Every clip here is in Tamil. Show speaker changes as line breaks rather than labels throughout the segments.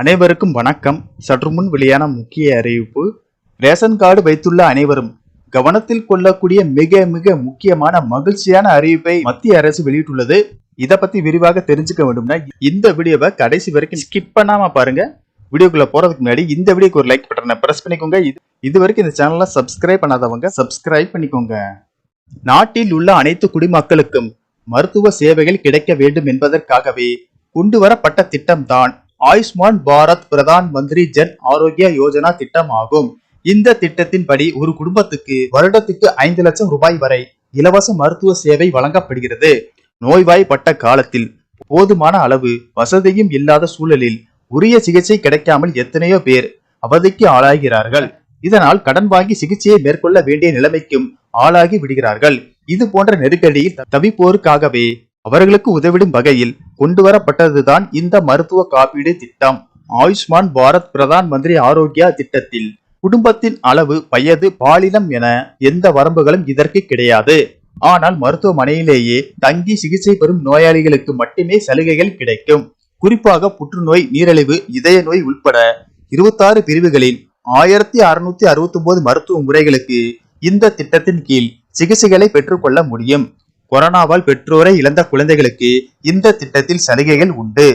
அனைவருக்கும் வணக்கம். சற்று முன் வெளியான முக்கிய அறிவிப்பு. ரேஷன் கார்டு வைத்துள்ள அனைவரும் கவனத்தில் கொள்ளக்கூடிய மிக மிக முக்கியமான மகிழ்ச்சியான அறிவிப்பை மத்திய அரசு வெளியிட்டுள்ளது. இத பத்தி விரிவாக தெரிஞ்சுக்க வேண்டும்னா இந்த வீடியோவை கடைசி வரைக்கும் ஸ்கிப் பண்ணாம பாருங்க. வீடியோக்குள்ள போறதுக்கு முன்னாடி இந்த வீடியோக்கு ஒரு லைக் பட்டனை பிரஸ் பண்ணிக்கோங்க. இது இது வரைக்கும் இந்த சேனலை சப்ஸ்கிரைப் பண்ணாதவங்க சப்ஸ்கிரைப் பண்ணிக்கோங்க. நாட்டில் உள்ள அனைத்து குடிமக்களுக்கும் மருத்துவ சேவைகள் கிடைக்க வேண்டும் என்பதற்காகவே கொண்டு வரப்பட்ட திட்டம்தான் ஆயுஷ்மான் பாரத் பிரதான் மந்திரி ஜன் ஆரோக்கிய யோஜனா திட்டம் ஆகும் இந்த திட்டத்தின்படி ஒரு குடும்பத்துக்கு வருடத்துக்கு ஐந்து லட்சம் ரூபாய் வரை இலவச மருத்துவ சேவை வழங்கப்படுகிறது. நோய்வாய்ப்பட்ட காலத்தில் போதுமான அளவு வசதியும் இல்லாத சூழலில் உரிய சிகிச்சை கிடைக்காமல் எத்தனையோ பேர் அவதிக்கு ஆளாகிறார்கள். இதனால் கடன் வாங்கி சிகிச்சையை மேற்கொள்ள வேண்டிய நிலைமைக்கும் ஆளாகி விடுகிறார்கள். இது போன்ற நெருக்கடியில் தவிப்போருக்காகவே அவர்களுக்கு உதவிடும் வகையில் கொண்டு வரப்பட்டதுதான் இந்த மருத்துவ காப்பீடு திட்டம். ஆயுஷ்மான் பாரத் பிரதான் மந்திரி ஆரோக்கியா திட்டத்தில் குடும்பத்தின் அளவு வயது பாலினம் என எந்த வரம்புகளும் இதற்கு கிடையாது. ஆனால் மருத்துவமனையிலேயே தங்கி சிகிச்சை பெறும் நோயாளிகளுக்கு மட்டுமே சலுகைகள் கிடைக்கும். குறிப்பாக புற்றுநோய் நீரிழிவு இதய நோய் உட்பட இருபத்தாறு பிரிவுகளில் ஆயிரத்தி அறுநூத்தி அறுபத்தி ஒன்பது மருத்துவ முறைகளுக்கு இந்த திட்டத்தின் கீழ் சிகிச்சைகளை பெற்றுக்கொள்ள முடியும். கொரோனாவால் பெற்றோரை இழந்த குழந்தைகளுக்கு இந்த திட்டத்தில் சலுகைகள் உண்டு.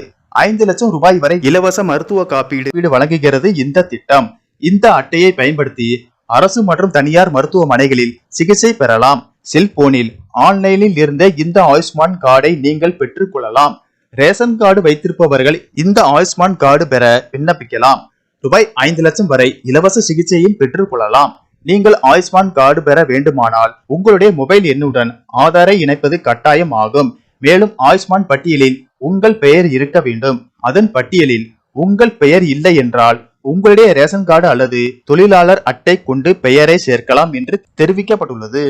ஐந்து லட்சம் ரூபாய் வரை இலவச மருத்துவ காப்பீடு வழங்குகிறது இந்த திட்டம். இந்த அட்டையை பயன்படுத்தி அரசு மற்றும் தனியார் மருத்துவமனைகளில் சிகிச்சை பெறலாம். செல்போனில் ஆன்லைனில் இருந்த இந்த ஆயுஷ்மான் கார்டை நீங்கள் பெற்றுக் கொள்ளலாம் ரேஷன் கார்டு வைத்திருப்பவர்கள் இந்த ஆயுஷ்மான் கார்டு பெற விண்ணப்பிக்கலாம். ரூபாய் ஐந்து லட்சம் வரை இலவச சிகிச்சையும் பெற்றுக் கொள்ளலாம் நீங்கள் ஆயுஷ்மான் கார்டு பெற வேண்டுமானால் உங்களுடைய மொபைல் எண்ணுடன் ஆதாரை இணைப்பது கட்டாயம் ஆகும் மேலும் ஆயுஷ்மான் பட்டியலில் உங்கள் பெயர் இருக்க வேண்டும். அதன் பட்டியலில் உங்கள் பெயர் இல்லை என்றால் உங்களுடைய ரேஷன் கார்டு அல்லது தொழிலாளர் அட்டை கொண்டு பெயரை சேர்க்கலாம் என்று தெரிவிக்கப்பட்டுள்ளது.